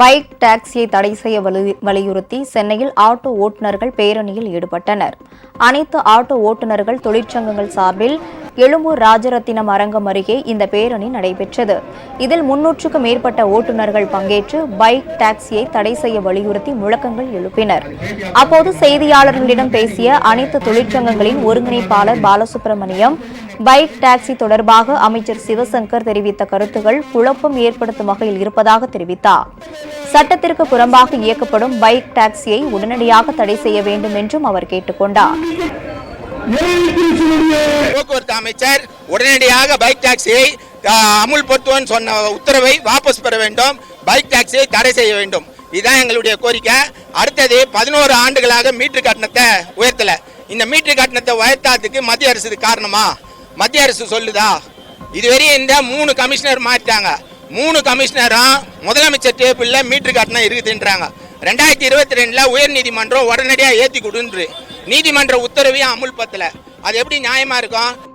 Bike டாக்ஸியை தடை செய்ய வலியுறுத்தி சென்னையில் ஆட்டோ ஓட்டுநர்கள் பேரணியில் ஈடுபட்டனர். அனைத்து ஆட்டோ ஓட்டுநர்கள் தொழிற்சங்கங்கள் சார்பில் எழும்பூர் ராஜரத்தினம் அரங்கம் அருகே இந்த பேரணி நடைபெற்றது. இதில் முன்னூற்றுக்கும் மேற்பட்ட ஓட்டுநர்கள் பங்கேற்று பைக் டாக்ஸியை தடை செய்ய வலியுறுத்தி முழக்கங்கள் எழுப்பினர். அப்போது செய்தியாளர்களிடம் பேசிய அனைத்து தொழிற்சங்கங்களின் ஒருங்கிணைப்பாளர் பாலசுப்ரமணியம் பைக் டாக்ஸி தொடர்பாக அமைச்சர் சிவசங்கர் தெரிவித்த கருத்துகள் குழப்பம் ஏற்படுத்தும் வகையில் இருப்பதாக தெரிவித்தார். சட்டத்திற்கு புறம்பாக இயக்கப்படும் பைக் டாக்ஸியை உடனடியாக தடை செய்ய வேண்டும் என்றும் அவர் கேட்டுக்கொண்டார். போக்குவரத்து அமைச்சர் உடனடியாக பைக் டாக்ஸியை அமுல்படுத்துவோம் சொன்ன உத்தரவை வாபஸ் பெற வேண்டும். பைக் டாக்ஸியை தடை செய்ய வேண்டும். இதுதான் எங்களுடைய கோரிக்கை. அடுத்தது பதினோரு ஆண்டுகளாக மீட்டர் கட்டணத்தை உயர்த்தல. இந்த மீட்டர் கட்டணத்தை உயர்த்தாததுக்கு மத்திய அரசு காரணமா? மத்திய அரசு சொல்லுதா? இதுவரையும் இந்த மூணு கமிஷனர் மாற்றிட்டாங்க மூணு கமிஷனரும் முதலமைச்சர் டேபிளில் மீட்டர் கட்டணம் இருக்குதுன்றாங்க. ரெண்டாயிரத்தி இருபத்தி ரெண்டில் உயர் நீதிமன்றம் உடனடியாக ஏற்றி கொடுன்று நீதிமன்ற உத்தரவையும் அமுல்படுத்தல. அது எப்படி நியாயமா இருக்கும்?